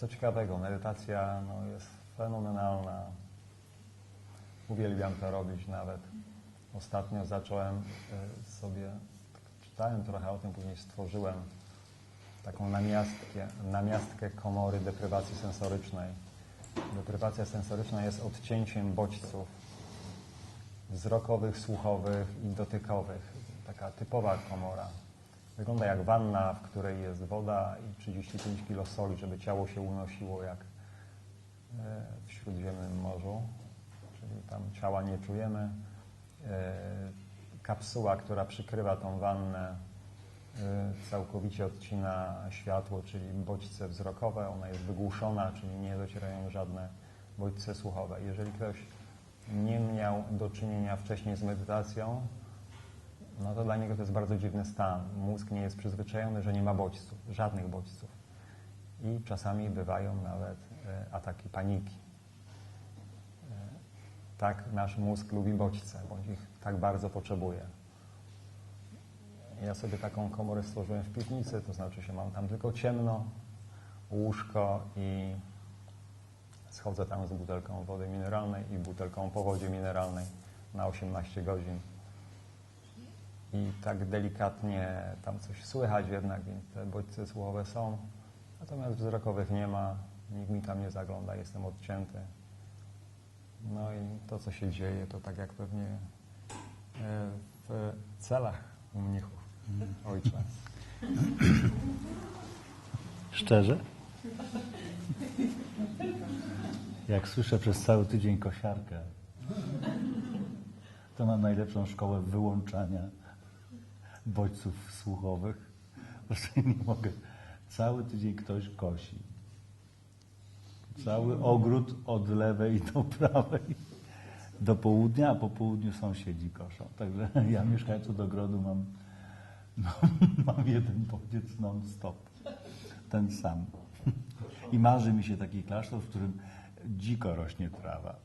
Co ciekawego, medytacja no, jest fenomenalna. Uwielbiam to robić nawet. Ostatnio zacząłem y, sobie, czytałem trochę o tym, później stworzyłem taką namiastkę, namiastkę komory deprywacji sensorycznej. Deprywacja sensoryczna jest odcięciem bodźców wzrokowych, słuchowych i dotykowych. Taka typowa komora. Wygląda jak wanna, w której jest woda i 35 kg soli, żeby ciało się unosiło jak e, w Śródziemnym Morzu. Czyli tam ciała nie czujemy. E, kapsuła, która przykrywa tą wannę, e, całkowicie odcina światło, czyli bodźce wzrokowe. Ona jest wygłuszona, czyli nie docierają żadne bodźce słuchowe. Jeżeli ktoś nie miał do czynienia wcześniej z medytacją, no to dla niego to jest bardzo dziwny stan. Mózg nie jest przyzwyczajony, że nie ma bodźców, żadnych bodźców. I czasami bywają nawet e, ataki paniki. E, tak nasz mózg lubi bodźce, bądź ich tak bardzo potrzebuje. Ja sobie taką komorę stworzyłem w piwnicy, to znaczy się mam tam tylko ciemno, łóżko i schodzę tam z butelką wody mineralnej i butelką po wodzie mineralnej na 18 godzin i tak delikatnie tam coś słychać jednak, więc te bodźce słuchowe są, natomiast wzrokowych nie ma, nikt mi tam nie zagląda, jestem odcięty. No i to, co się dzieje, to tak jak pewnie e, w celach u mnichów, ojcze. Szczerze? Jak słyszę przez cały tydzień kosiarkę, to mam najlepszą szkołę wyłączania bodźców słuchowych. Po prostu nie mogę. Cały tydzień ktoś kosi. Cały ogród od lewej do prawej do południa, a po południu sąsiedzi koszą. Także ja mieszkańców ogrodu mam, no, mam jeden bodziec non-stop. Ten sam. I marzy mi się taki klasztor, w którym dziko rośnie trawa.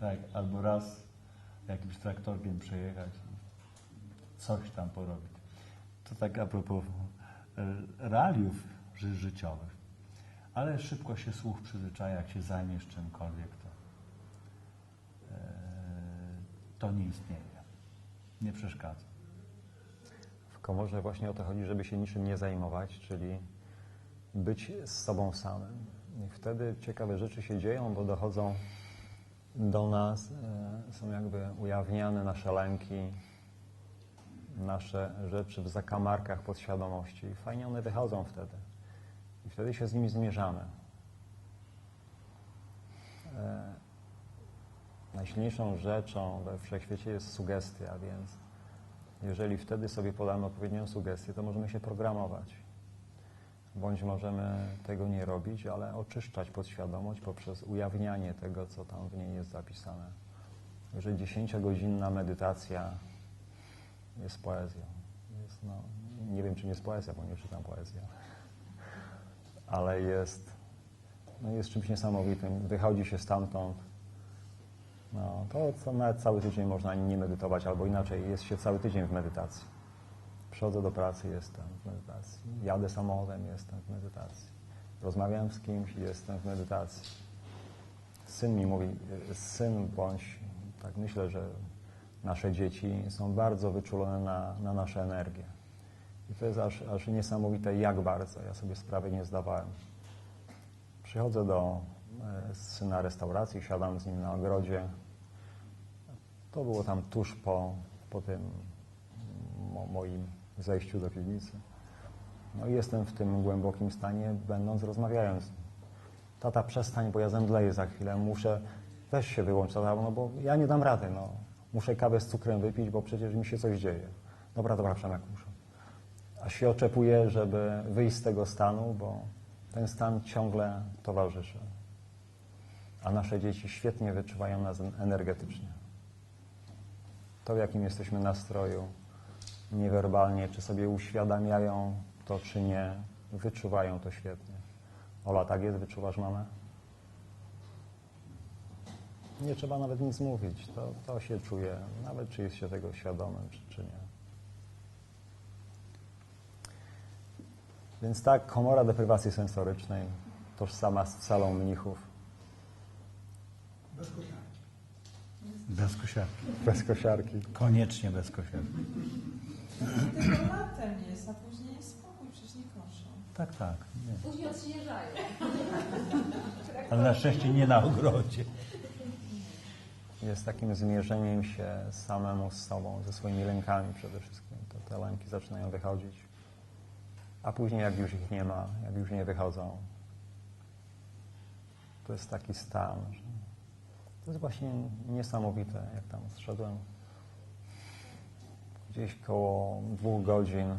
Tak, albo raz jakimś traktorkiem przejechać coś tam porobić. To tak a propos e, realiów ży- życiowych. Ale szybko się słuch przyzwyczaja, jak się zajmiesz czymkolwiek, to, e, to nie istnieje. Nie przeszkadza. W komorze właśnie o to chodzi, żeby się niczym nie zajmować, czyli być z sobą samym. I wtedy ciekawe rzeczy się dzieją, bo dochodzą do nas, e, są jakby ujawniane nasze lęki, nasze rzeczy w zakamarkach podświadomości. I fajnie one wychodzą wtedy. I wtedy się z nimi zmierzamy. E, Najsilniejszą rzeczą we wszechświecie jest sugestia, więc jeżeli wtedy sobie podamy odpowiednią sugestię, to możemy się programować. Bądź możemy tego nie robić, ale oczyszczać podświadomość poprzez ujawnianie tego, co tam w niej jest zapisane. Że dziesięciogodzinna medytacja jest poezją. Jest, no, nie wiem, czym jest poezja, bo nie czytam poezji, ale jest, no jest czymś niesamowitym. Wychodzi się stamtąd. No, to, co nawet cały tydzień można nie medytować, albo inaczej, jest się cały tydzień w medytacji. Przychodzę do pracy, jestem w medytacji. Jadę samochodem, jestem w medytacji. Rozmawiam z kimś, jestem w medytacji. Syn mi mówi, syn bądź, tak myślę, że nasze dzieci są bardzo wyczulone na, na nasze energie. I to jest aż, aż niesamowite, jak bardzo. Ja sobie sprawy nie zdawałem. Przychodzę do e, syna restauracji, siadam z nim na ogrodzie. To było tam tuż po, po tym mo, moim zejściu do piwnicy. No i jestem w tym głębokim stanie, będąc, rozmawiając. Tata, przestań, bo ja zemdleję za chwilę, muszę, weź się wyłącz, tata, no bo ja nie dam rady, no. Muszę kawę z cukrem wypić, bo przecież mi się coś dzieje. Dobra, dobra, Przemek, muszę. A się oczekuję, żeby wyjść z tego stanu, bo ten stan ciągle towarzyszy. A nasze dzieci świetnie wyczuwają nas energetycznie. To, w jakim jesteśmy nastroju, niewerbalnie, czy sobie uświadamiają to, czy nie, wyczuwają to świetnie. Ola, tak jest? Wyczuwasz mamę? Nie trzeba nawet nic mówić. To, to się czuje, nawet czy jest się tego świadomym, czy, czy nie. Więc tak, komora deprywacji sensorycznej, tożsama z salą mnichów, Bez kosiarki. Bez kosiarki. bez kosiarki. Koniecznie bez kosiarki. Tylko latem jest, a później jest spokój, przecież nie koszą. Tak, tak. Nie. Później odśnieżają. Ale na szczęście nie na ogrodzie. Jest takim zmierzeniem się samemu z sobą, ze swoimi lękami przede wszystkim. To te lęki zaczynają wychodzić. A później, jak już ich nie ma, jak już nie wychodzą, to jest taki stan, że to jest właśnie niesamowite, jak tam zszedłem gdzieś koło dwóch godzin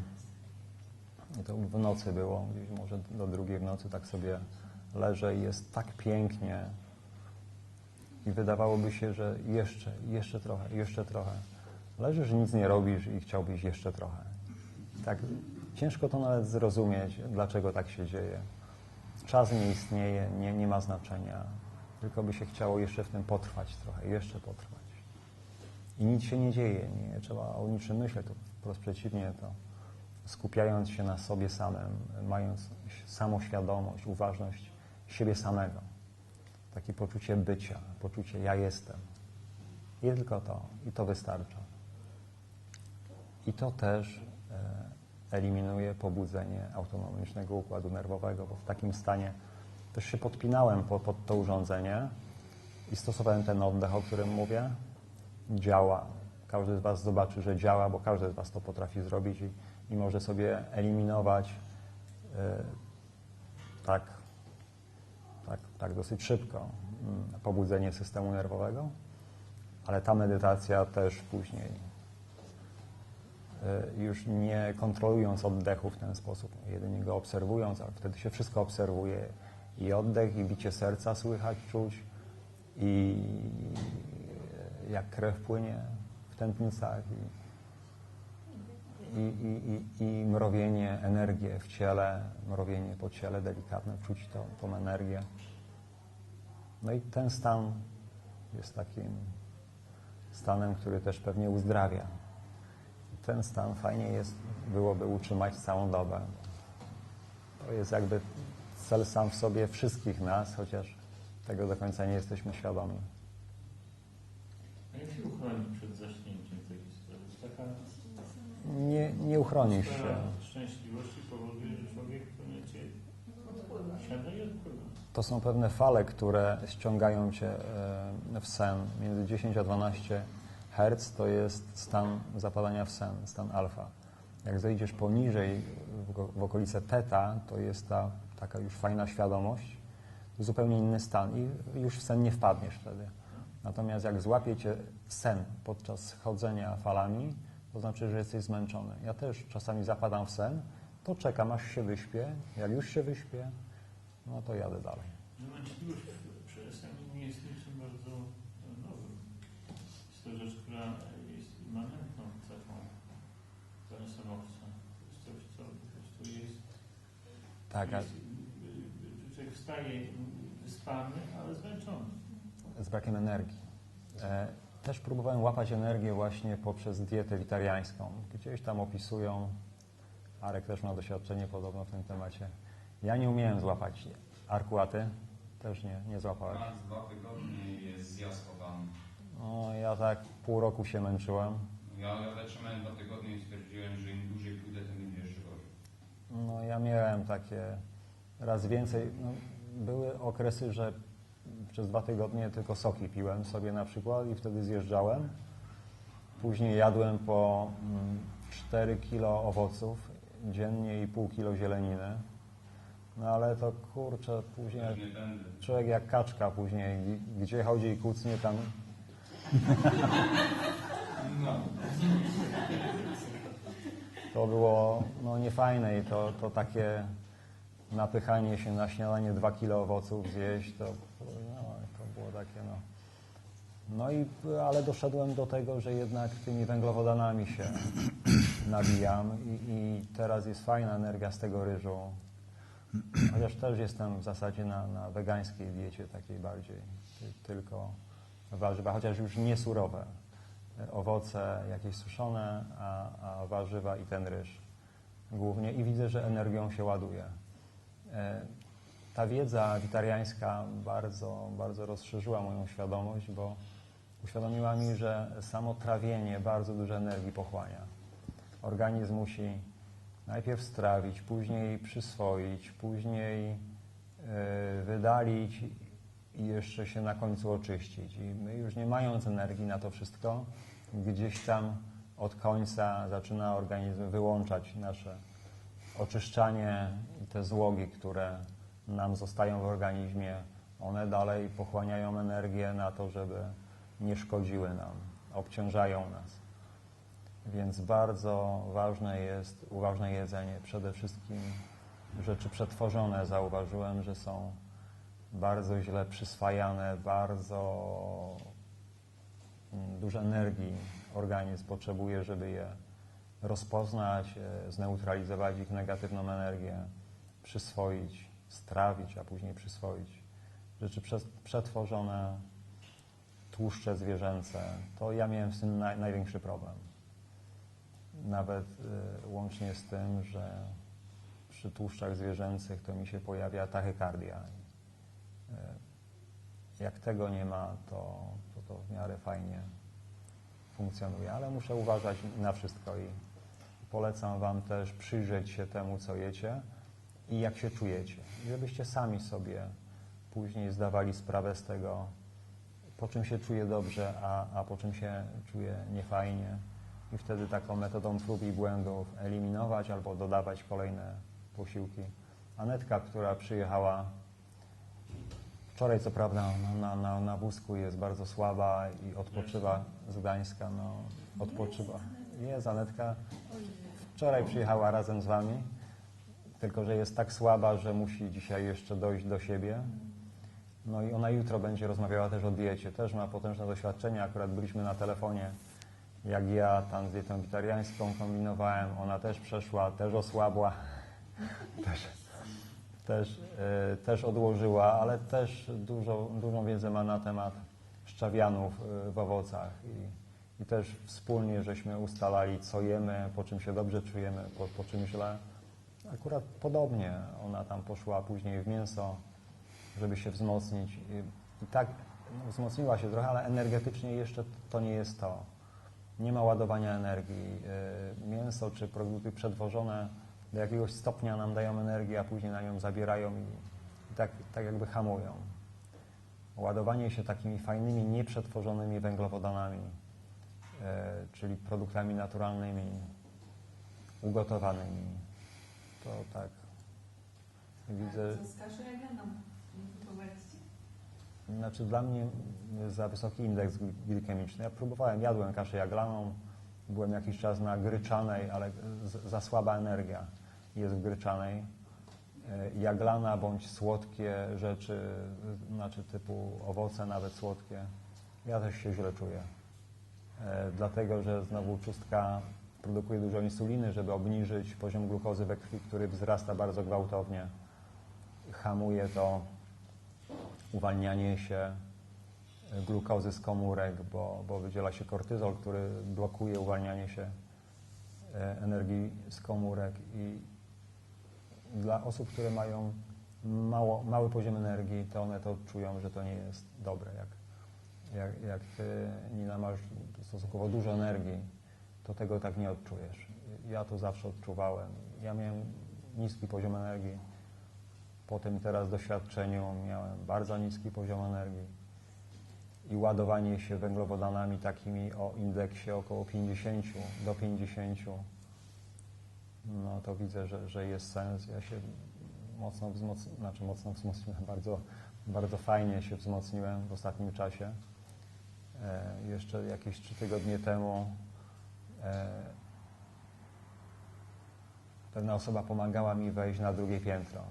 i to w nocy było, gdzieś może do drugiej w nocy tak sobie leżę i jest tak pięknie i wydawałoby się, że jeszcze, jeszcze trochę, jeszcze trochę. Leżysz, nic nie robisz i chciałbyś jeszcze trochę. Tak ciężko to nawet zrozumieć, dlaczego tak się dzieje. Czas nie istnieje, nie, nie ma znaczenia, tylko by się chciało jeszcze w tym potrwać trochę, jeszcze potrwać. I nic się nie dzieje, nie trzeba o niczym myśleć, to wprost przeciwnie, to skupiając się na sobie samym, mając samoświadomość, uważność siebie samego, takie poczucie bycia, poczucie ja jestem. I tylko to, i to wystarcza. I to też e, eliminuje pobudzenie autonomicznego układu nerwowego, bo w takim stanie też się podpinałem po, pod to urządzenie i stosowałem ten oddech, o którym mówię. Działa. Każdy z Was zobaczy, że działa, bo każdy z Was to potrafi zrobić i, i może sobie eliminować e, tak, tak, tak dosyć szybko mm, pobudzenie systemu nerwowego, ale ta medytacja też później y, już nie kontrolując oddechu w ten sposób, jedynie go obserwując, ale wtedy się wszystko obserwuje i oddech, i bicie serca słychać, czuć i jak krew płynie w tętnicach i, i, i, i, i mrowienie, energię w ciele, mrowienie po ciele delikatne, czuć to, tą energię. No i ten stan jest takim stanem, który też pewnie uzdrawia. Ten stan fajnie jest, byłoby utrzymać całą dobę. To jest jakby cel sam w sobie wszystkich nas, chociaż tego do końca nie jesteśmy świadomi. Uchronić przed zaśnięciem takiej sprawy? Taka Nie, nie uchronisz się. szczęśliwości powoduje, że człowiek momencie siada i odpływa. To są pewne fale, które ściągają cię e, w sen. Między 10 a 12 Hz to jest stan zapadania w sen, stan alfa. Jak zejdziesz poniżej, w, w okolice teta, to jest ta taka już fajna świadomość, zupełnie inny stan i już w sen nie wpadniesz wtedy. Natomiast jak złapie cię sen podczas chodzenia falami, to znaczy, że jesteś zmęczony. Ja też czasami zapadam w sen, to czekam aż się wyśpię. Jak już się wyśpię, no to jadę dalej. Zmęczliwość w przestrzeni nie jest niczym bardzo e, nowym. Jest to rzecz, która jest immanentną cechą zanesomowca. To jest coś, co po prostu jest... Tak, a jest y, y, człowiek wstaje wyspany, ale zmęczony. z brakiem energii. E, też próbowałem łapać energię właśnie poprzez dietę witariańską. Gdzieś tam opisują, Arek też ma doświadczenie podobno w tym temacie. Ja nie umiałem złapać arkuaty, też nie, nie złapałeś. Raz, dwa tygodnie jest zjazd podany. No, ja tak pół roku się męczyłem. Ja zatrzymałem dwa tygodnie i stwierdziłem, że im dłużej pójdę, tym będzie jeszcze gorzej. No, ja miałem takie raz więcej. No, były okresy, że przez dwa tygodnie tylko soki piłem sobie na przykład i wtedy zjeżdżałem. Później jadłem po mm, 4 kilo owoców dziennie i pół kilo zieleniny. No ale to kurczę, później człowiek jak kaczka później, gdzie chodzi i kucnie tam. No. To było no, niefajne i to, to takie napychanie się na śniadanie 2 kilo owoców zjeść, to, no, to było takie no. No i, ale doszedłem do tego, że jednak tymi węglowodanami się nabijam i, i teraz jest fajna energia z tego ryżu. Chociaż też jestem w zasadzie na, na wegańskiej diecie takiej bardziej, ty, tylko warzywa, chociaż już nie surowe. Owoce jakieś suszone, a, a warzywa i ten ryż. głównie i widzę, że energią się ładuje. E, Ta wiedza witariańska bardzo, bardzo rozszerzyła moją świadomość, bo uświadomiła mi, że samo trawienie bardzo dużo energii pochłania. Organizm musi najpierw strawić, później przyswoić, później e, wydalić i jeszcze się na końcu oczyścić. I my już nie mając energii na to wszystko, gdzieś tam od końca zaczyna organizm wyłączać nasze oczyszczanie te złogi, które nam zostają w organizmie, one dalej pochłaniają energię na to, żeby nie szkodziły nam, obciążają nas. Więc bardzo ważne jest uważne jedzenie. Przede wszystkim rzeczy przetworzone zauważyłem, że są bardzo źle przyswajane, bardzo mm, dużo energii organizm potrzebuje, żeby je rozpoznać, e, zneutralizować ich negatywną energię, przyswoić, strawić, a później przyswoić. Rzeczy prze- przetworzone, tłuszcze zwierzęce, to ja miałem z tym naj, największy problem. Nawet y, łącznie z tym, że przy tłuszczach zwierzęcych to mi się pojawia tachykardia. Y, jak tego nie ma, to, to to w miarę fajnie funkcjonuje, ale muszę uważać na wszystko i polecam Wam też przyjrzeć się temu, co jecie i jak się czujecie. I żebyście sami sobie później zdawali sprawę z tego, po czym się czuję dobrze, a, a po czym się czuję niefajnie. I wtedy taką metodą prób i błędów eliminować albo dodawać kolejne posiłki. Anetka, która przyjechała wczoraj, co prawda, na, na, na, na wózku jest bardzo słaba i odpoczywa z Gdańska. No, odpoczywa. Jest Anetka. Wczoraj przyjechała razem z Wami, tylko że jest tak słaba, że musi dzisiaj jeszcze dojść do siebie. No i ona jutro będzie rozmawiała też o diecie. Też ma potężne doświadczenie. Akurat byliśmy na telefonie, jak ja tam z dietą witariańską kombinowałem. Ona też przeszła, też osłabła. Też, też, e, też odłożyła, ale też dużo, dużą wiedzę ma na temat szczawianów e, w owocach. I, I też wspólnie żeśmy ustalali, co jemy, po czym się dobrze czujemy, po, po czym źle. Akurat podobnie ona tam poszła później w mięso, żeby się wzmocnić. I, tak no, wzmocniła się trochę, ale energetycznie jeszcze to nie jest to. Nie ma ładowania energii. Y, Mięso czy produkty przetworzone do jakiegoś stopnia nam dają energię, a później na nią zabierają i, tak, tak jakby hamują. Ładowanie się takimi fajnymi, nieprzetworzonymi węglowodanami, czyli produktami naturalnymi, ugotowanymi, to tak widzę. Co z próbowaliście? Znaczy dla mnie za wysoki indeks gli- glikemiczny. Ja próbowałem, jadłem kaszę jaglaną, byłem jakiś czas na gryczanej, ale za słaba energia jest w gryczanej. E, Jaglana bądź słodkie rzeczy, znaczy typu owoce nawet słodkie, ja też się źle czuję. E, Dlatego, że znowu czustka produkuje dużo insuliny, żeby obniżyć poziom glukozy we krwi, który wzrasta bardzo gwałtownie. Hamuje to uwalnianie się glukozy z komórek, bo, bo wydziela się kortyzol, który blokuje uwalnianie się e, energii z komórek i dla osób, które mają mało, mały poziom energii, to one to czują, że to nie jest dobre. Jak, jak, jak ty, Nina, masz stosunkowo dużo energii, to tego tak nie odczujesz. Ja to zawsze odczuwałem. Ja miałem niski poziom energii, po tym teraz doświadczeniu miałem bardzo niski poziom energii i ładowanie się węglowodanami takimi o indeksie około 50 do 50, no to widzę, że, że jest sens. Ja się mocno wzmocniłem, znaczy mocno wzmocniłem, bardzo, bardzo fajnie się wzmocniłem w ostatnim czasie. E, jeszcze jakieś trzy tygodnie temu e, pewna osoba pomagała mi wejść na drugie piętro.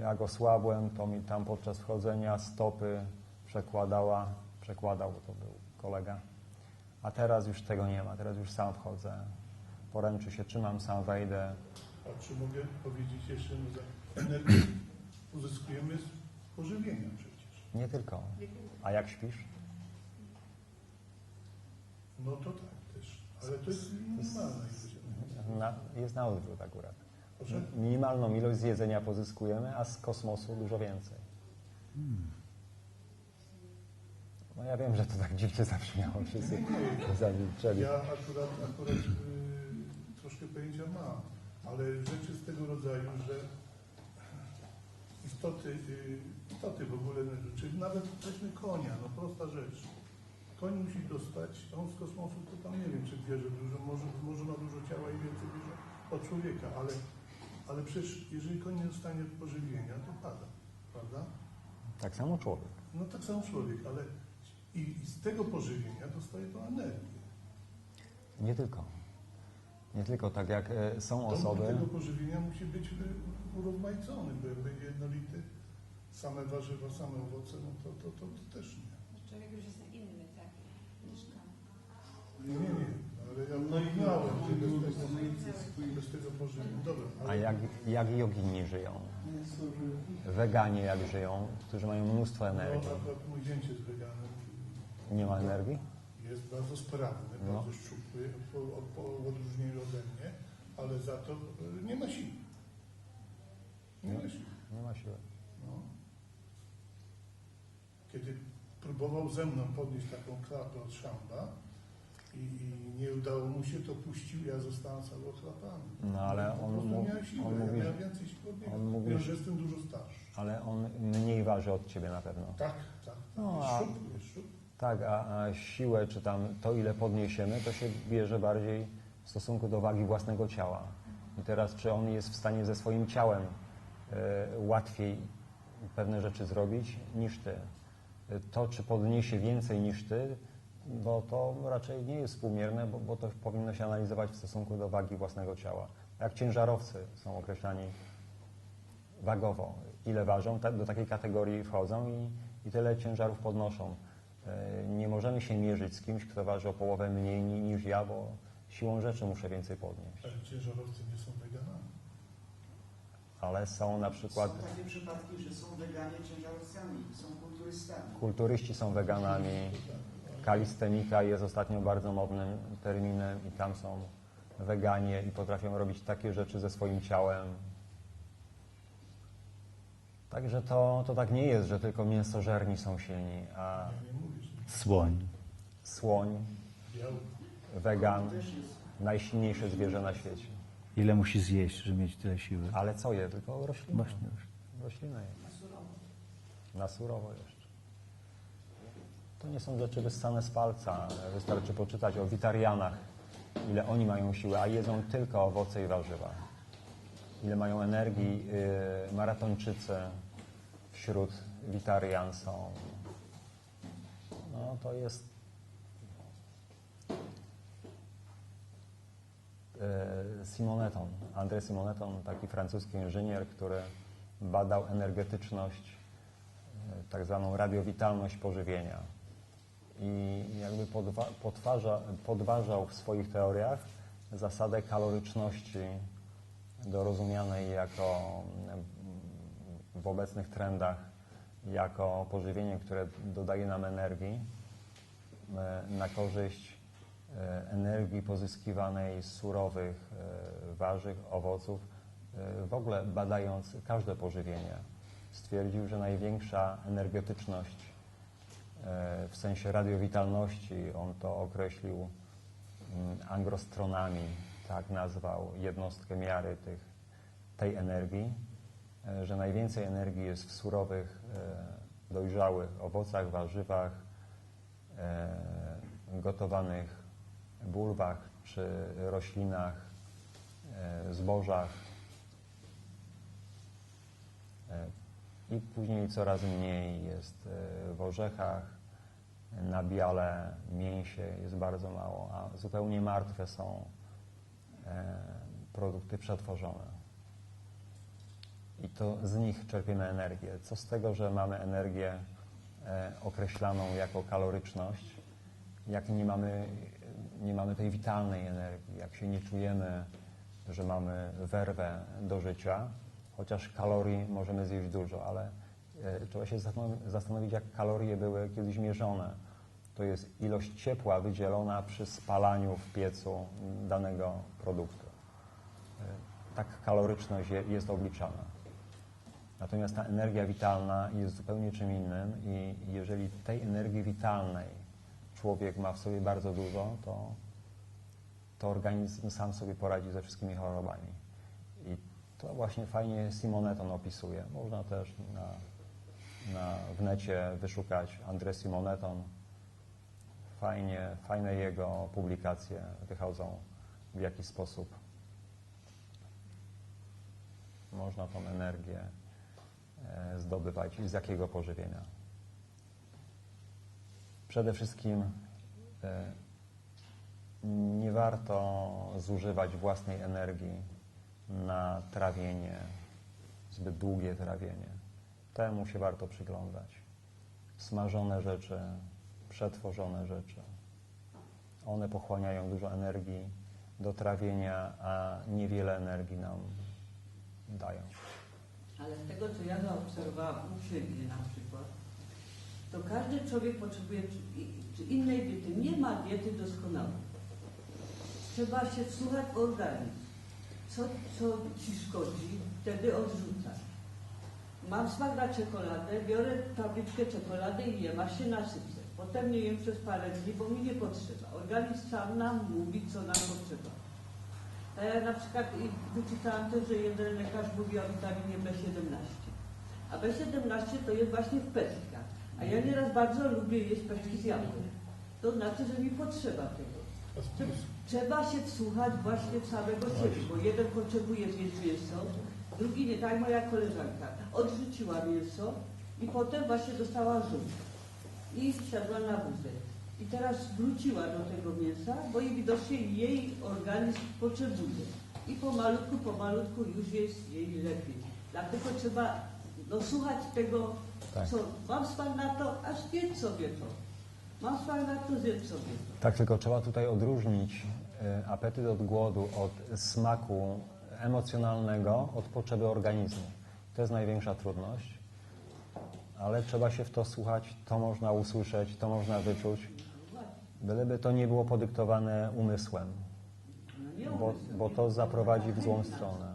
Jak osłabłem, to mi tam podczas wchodzenia stopy przekładała, przekładał, to był kolega. A teraz już tego nie ma, teraz już sam wchodzę. Poręczy się trzymam, sam wejdę. A czy mogę powiedzieć jeszcze, no, że energię uzyskujemy z pożywienia przecież. Nie tylko. A jak śpisz? No to tak też. Ale to jest jak powiedziałem. Na, jest na odwrót akurat. Proszę? Minimalną ilość z jedzenia pozyskujemy, a z kosmosu dużo więcej. No ja wiem, że to tak dziwnie zabrzmiało, wszyscy zamilczeli. Ja akurat, akurat y, troszkę pojęcia mam, ale rzeczy z tego rodzaju, że istoty, y, istoty w ogóle, czy nawet weźmy konia, no prosta rzecz. Koń musi dostać, on z kosmosu to tam nie wiem, czy bierze dużo, może, może ma dużo ciała i więcej bierze od człowieka, ale, ale przecież jeżeli koń nie dostanie pożywienia, to pada, prawda? Tak samo człowiek. No tak samo człowiek, ale i, i z tego pożywienia dostaje to energię. Nie tylko. Nie tylko tak jak e, są Dom osoby. tego pożywienia musi być y, urozmaicony, bo jak będzie jednolity, same warzywa, same owoce, no to, to, to, to też nie. Człowiek już jest inny, tak? Niż koń. Nie, nie, nie, ale ja No i miałem no, bez, no, no tego, bez tego pożywienia. Dobra, A jak, jak jogini żyją? Weganie jak żyją, którzy mają mnóstwo no, energii. akurat mój zięć jest weganem, Nie ma energii? jest bardzo sprawny, No. bardzo szczupły, w odróżnieniu ode mnie, ale za to y, nie ma siły. Nie ma siły. Nie ma siły. No. Kiedy próbował ze mną podnieść taką klapę od szamba i, i nie udało mu się, to puścił, ja zostałem cały ochlapany. No ale on, miałem siłę, on ja mówi, miałem więcej siły od niego, on mówi, mimo że- jestem dużo starszy. ale on mniej waży od ciebie na pewno. Tak, tak. No, jest a- jest. Tak, a, a siłę, czy tam to, ile podniesiemy, to się bierze bardziej w stosunku do wagi własnego ciała. I teraz, czy on jest w stanie ze swoim ciałem e, łatwiej pewne rzeczy zrobić niż ty? E, To, czy podniesie więcej niż ty, bo to raczej nie jest współmierne, bo, bo to powinno się analizować w stosunku do wagi własnego ciała. Jak ciężarowcy są określani wagowo, ile ważą, tak, do takiej kategorii wchodzą i, i tyle ciężarów podnoszą. E, Nie możemy się mierzyć z kimś, kto waży o połowę mniej ni- niż ja, bo siłą rzeczy muszę więcej podnieść. Ale ciężarowcy nie są weganami. Ale są na przykład, Są takie przypadki, że są weganie ciężarowcami, są kulturystami. kulturyści są weganami, kalistenika jest ostatnio bardzo modnym terminem i tam są weganie i potrafią robić takie rzeczy ze swoim ciałem. Także to, to tak nie jest, że tylko mięsożerni są silni, a Słoń. słoń, wegan, najsilniejsze zwierzę na świecie. Ile musi zjeść, żeby mieć tyle siły? Ale co je? Tylko rośliny. Właśnie. Rośliny je. Na surowo jeszcze. To nie są rzeczy wyssane z palca. Wystarczy poczytać o witarianach, ile oni mają siły, a jedzą tylko owoce i warzywa. Ile mają energii yy, maratończycy wśród witarian są. No to jest e, Simoneton, André Simoneton, taki francuski inżynier, który badał energetyczność, e, tak zwaną radiowitalność pożywienia. I jakby podwa, podważa, podważał w swoich teoriach zasadę kaloryczności dorozumianej jako w obecnych trendach jako pożywienie, które dodaje nam energii e, na korzyść e, energii pozyskiwanej z surowych e, warzyw, owoców. W ogóle badając każde pożywienie, stwierdził, że największa energetyczność w sensie radiowitalności, on to określił mm, angrostronami, tak nazwał jednostkę miary tych, tej energii, e, że najwięcej energii jest w surowych, e, dojrzałych owocach, warzywach, e, gotowanych bulwach czy roślinach, e, zbożach. E, I później coraz mniej jest e, w orzechach, na biale, mięsie jest bardzo mało, a zupełnie martwe są e, produkty przetworzone. I to z nich czerpiemy energię. Co z tego, że mamy energię e, określaną jako kaloryczność, jak nie mamy, nie mamy tej witalnej energii, jak się nie czujemy, że mamy werwę do życia, chociaż kalorii możemy zjeść dużo, ale e, trzeba się zastanowi- zastanowić, jak kalorie były kiedyś mierzone. To jest ilość ciepła wydzielona przy spalaniu w piecu danego produktu. tak kaloryczność je- jest obliczana. Natomiast ta energia witalna jest zupełnie czym innym i jeżeli tej energii witalnej człowiek ma w sobie bardzo dużo, to, to organizm sam sobie poradzi ze wszystkimi chorobami. To właśnie fajnie Simoneton opisuje. Można też na, na, w necie wyszukać André Simoneton. Fajnie, fajne jego publikacje wychodzą, w jaki sposób można tą energię e, zdobywać i z jakiego pożywienia. Przede wszystkim e, nie warto zużywać własnej energii na trawienie, zbyt długie trawienie. Temu się warto przyglądać. Smażone rzeczy, przetworzone rzeczy. One pochłaniają dużo energii do trawienia, a niewiele energii nam dają. Ale z tego, co ja zaobserwowałam u siebie na przykład, to każdy człowiek potrzebuje czy- innej diety. Nie ma diety doskonałej. Trzeba się wsłuchać w organizm. Co, co ci szkodzi, wtedy odrzucać. Mam smak na czekoladę, biorę tabliczkę czekolady i jem, aż się nasycę. Potem nie jem przez parę dni, bo mi nie potrzeba. Organizm sam nam mówi, co nam potrzeba. A ja na przykład wyczytałam też, że jeden lekarz mówi o witaminie B17. A B17 to jest właśnie w pestkach. A ja nieraz bardzo lubię jeść pestki z jabłek. To znaczy, że mi potrzeba tego. Trzeba się wsłuchać właśnie w samego siebie, bo jeden potrzebuje zjeść mięso, drugi nie, tak moja koleżanka. Odrzuciła mięso i potem właśnie dostała żółt. I siadła na wózek. I teraz wróciła do tego mięsa, bo i widocznie jej organizm potrzebuje. I pomalutku, pomalutku już jest jej lepiej. Dlatego trzeba no, słuchać tego, Tak. co mam smak na to, aż zjedz sobie to. Smak na to, zjedz sobie. Tak, tylko trzeba tutaj odróżnić e, apetyt od głodu od smaku emocjonalnego, od potrzeby organizmu. To jest największa trudność, ale trzeba się w to słuchać, to można usłyszeć, to można wyczuć, byleby to nie było podyktowane umysłem, No bo, bo to zaprowadzi w złą stronę.